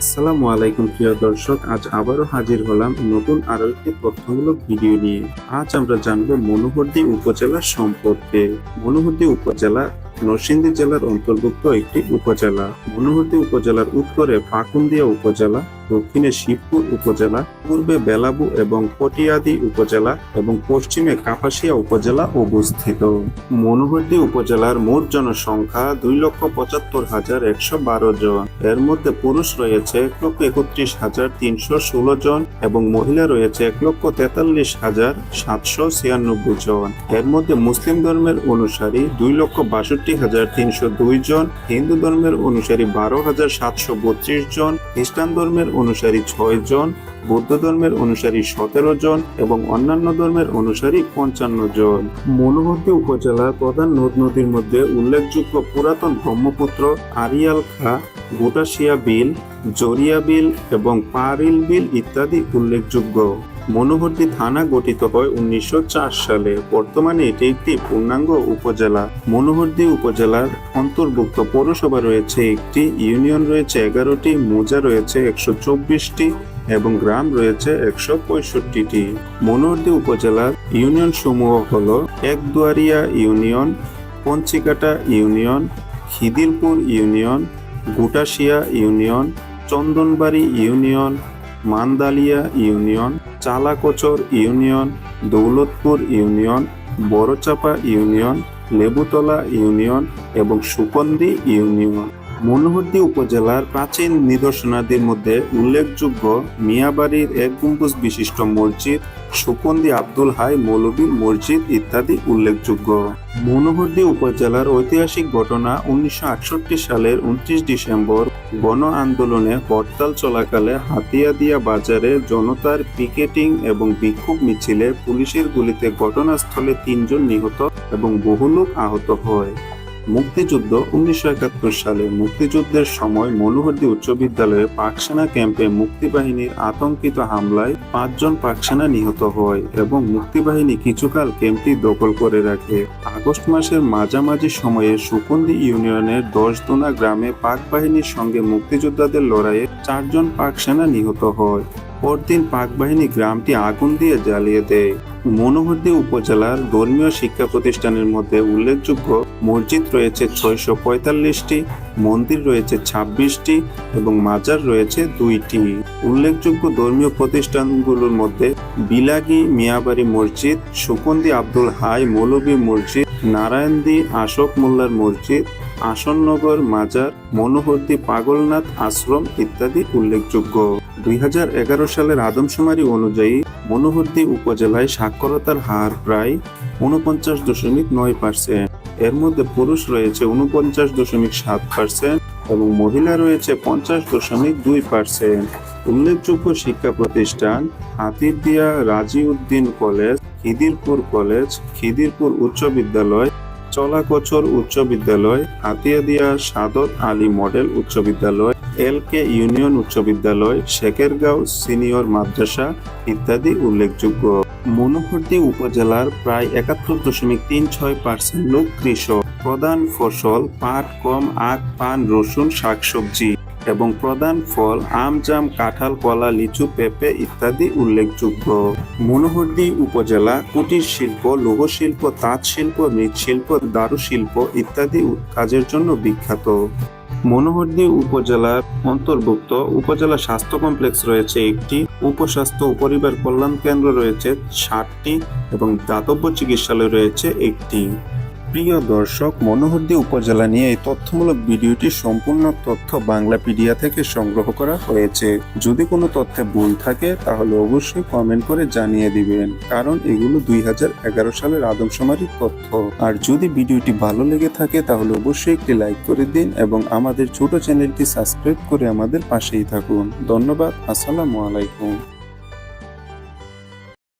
আসসালামু আলাইকুম, প্রিয় দর্শক। আজ আবারও হাজির হলাম নতুন আরও একটি তথ্যমূলক ভিডিও নিয়ে। আজ আমরা জানব মনোহরদী উপজেলা সম্পর্কে। মনোহরদী উপজেলা নরসিংদী জেলার অন্তর্ভুক্ত একটি উপজেলা। মনোহরদী উপজেলার উত্তরে পাকুন্দিয়া উপজেলা। দক্ষিণে শিবপুর উপজেলা, পূর্বে বেলাবু এবং পটিয়াদি উপজেলা এবং পশ্চিমে কাপাসিয়া উপজেলা অবস্থিত। মনোহরদী উপজেলার মোট জনসংখ্যা দুই লক্ষ পঁচাত্তর হাজার একশো বারো জন। এর মধ্যে পুরুষ রয়েছে এক লক্ষ একত্রিশ হাজার তিনশো ষোলো জন এবং মহিলা রয়েছে এক লক্ষ তেতাল্লিশ হাজার সাতশো ছিয়ানব্বই জন। এর মধ্যে মুসলিম ধর্মের অনুসারী দুই লক্ষ বাষট্টি হাজার তিনশো দুই জন, হিন্দু ধর্মের অনুসারী বারো হাজার সাতশো বত্রিশ জন, খ্রিস্টান ধর্মের অনুসারী ছয় জন, বৌদ্ধ ধর্মের অনুসারী সতেরো জন এবং অন্যান্য ধর্মের অনুসারী পঞ্চান্ন জন। মনোহরদী উপজেলার প্রধান নদ নদীর মধ্যে উল্লেখযোগ্য পুরাতন ব্রহ্মপুত্র আরিয়াল খা, গোটাশিয়া বিল, জরিয়া বিল এবং পারিল বিল ইত্যাদি উল্লেখযোগ্য। মনোহরদী থানা গঠিত হয় উনিশশো চার সালে। বর্তমানে এটি একটি পূর্ণাঙ্গ উপজেলা। মনোহরদী উপজেলার অন্তর্ভুক্ত পৌরসভা রয়েছে একটি, ইউনিয়ন রয়েছে এগারোটি, মোজা রয়েছে একশো চব্বিশটি এবং গ্রাম রয়েছে একশো পঁয়ষট্টিটি। মনোহরদী উপজেলার ইউনিয়ন সমূহ হল Ekduaria union, Panchikata union, Khidirpur union, Gutashia union, Chandanbari union, Mandalia union Chalakochar union Daulatpur union Barachapa union Lebutala union এবং সুকন্দি ইউনিয়ন। মনোহরদী উপজেলার প্রাচীন নিদর্শনাদির মধ্যে উল্লেখযোগ্য মিয়াবাড়ির এক গম্বুজ বিশিষ্ট মসজিদ, সুকন্দি আব্দুল হাই মৌলবী মসজিদ ইত্যাদি উল্লেখযোগ্য। মনোহরদী উপজেলার ঐতিহাসিক ঘটনা উনিশশো আটষট্টি সালের উনত্রিশ ডিসেম্বর গণ আন্দোলনে হরতাল চলাকালে হাতিয়াদিয়া বাজারে জনতার পিকেটিং এবং বিক্ষোভ মিছিলে পুলিশের গুলিতে ঘটনাস্থলে তিনজন নিহত এবং বহু লোক আহত হয়। মুক্তিযুদ্ধ উনিশশো একাত্তর সালে মুক্তিযুদ্ধের সময় মনোহরদী উচ্চ বিদ্যালয়ে পাকসেনা ক্যাম্পে মুক্তিবাহিনীর আতঙ্কিত হামলায় পাঁচজন পাকসেনা নিহত হয় এবং মুক্তিবাহিনী কিছুকাল ক্যাম্পটি দখল করে রাখে। আগস্ট মাসের মাঝামাঝি সময়ে সুকন্দি ইউনিয়নের দশদোনা গ্রামে পাক বাহিনীর সঙ্গে মুক্তিযোদ্ধাদের লড়াইয়ে চারজন পাকসেনা নিহত হয়। পরদিন পাক বাহিনী গ্রামটি আগুন দিয়ে জ্বালিয়ে দেয়। মনোহরদী উপজেলার ধর্মীয় শিক্ষা প্রতিষ্ঠানের মধ্যে উল্লেখযোগ্য মসজিদ রয়েছে ছয়শো পঁয়তাল্লিশটি, মন্দির রয়েছে ছাব্বিশটি এবং মাজার রয়েছে দুইটি। উল্লেখযোগ্য ধর্মীয় প্রতিষ্ঠানগুলোর মধ্যে বিলাগি মিয়াবাড়ি মসজিদ, সুকন্দি আব্দুল হাই মৌলভী মসজিদ, নারায়ণদী আশোক মোল্লার মসজিদ আসননগর, মাজার, মনোহরদী, পাগলনাথ আশ্রম ইত্যাদি উল্লেখযোগ্য। দুই হাজার এগারো সালের আদমশুমারি অনুযায়ী মনোহরদী উপজেলায় সাক্ষরতার হার প্রায় উনপঞ্চাশ দশমিক নয় পার্সেন্ট। এর মধ্যে পুরুষ রয়েছে উনপঞ্চাশ দশমিক সাত পার্সেন্ট এবং মহিলা রয়েছে পঞ্চাশ দশমিক দুই পার্সেন্ট। উল্লেখযোগ্য শিক্ষা প্রতিষ্ঠান হাতিরদিয়া রাজি উদ্দিন কলেজ, খিদিরপুর কলেজ, খিদিরপুর উচ্চ বিদ্যালয় চলাকচর উচ্চ বিদ্যালয় হাতিয়াদিয়া সাদত আলী মডেল উচ্চ বিদ্যালয় এল কে ইউনিয়ন উচ্চ বিদ্যালয়, শেখেরগাঁও সিনিয়র মাদ্রাসা ইত্যাদি উল্লেখযোগ্য। মনোহরদী উপজেলার প্রায় একাত্তর দশমিক তিন ছয় পার্সেন্ট লোক কৃষক। প্রধান ফসল পাট কম আখ, পান, রসুন, শাকসবজি। এবং প্রধান ফল, আম, জাম, কাঁঠাল, কলা, লিচু, পেঁপে ইত্যাদি উল্লেখযোগ্য। মনোহরদী উপজেলা কুটির শিল্প, লৌহ শিল্প, তাঁত শিল্প মৃৎশিল্প দারু শিল্প ইত্যাদি কাজের জন্য বিখ্যাত। মনোহরদী উপজেলার অন্তর্ভুক্ত উপজেলা স্বাস্থ্য কমপ্লেক্স রয়েছে একটি। উপস্বাস্থ্য পরিবার কল্যাণ কেন্দ্র রয়েছে ষাটটি এবং দাতব্য চিকিৎসালয় রয়েছে একটি। প্রিয় দর্শক মনোহরদী উপজেলা নিয়ে এই তথ্যমূলক ভিডিওটি সম্পূর্ণ তথ্য বাংলাপিডিয়া থেকে সংগ্রহ করা হয়েছে। যদি কোনো তথ্যে ভুল থাকে, তাহলে অবশ্যই কমেন্ট করে জানিয়ে দিবেন, কারণ এগুলো দুই হাজার এগারো সালের আদমশুমারির তথ্য। আর যদি ভিডিওটি ভালো লেগে থাকে, তাহলে অবশ্যই একটি লাইক করে দিন এবং আমাদের ছোট চ্যানেলটি সাবস্ক্রাইব করে আমাদের পাশেই থাকুন। ধন্যবাদ, আসসালামু আলাইকুম।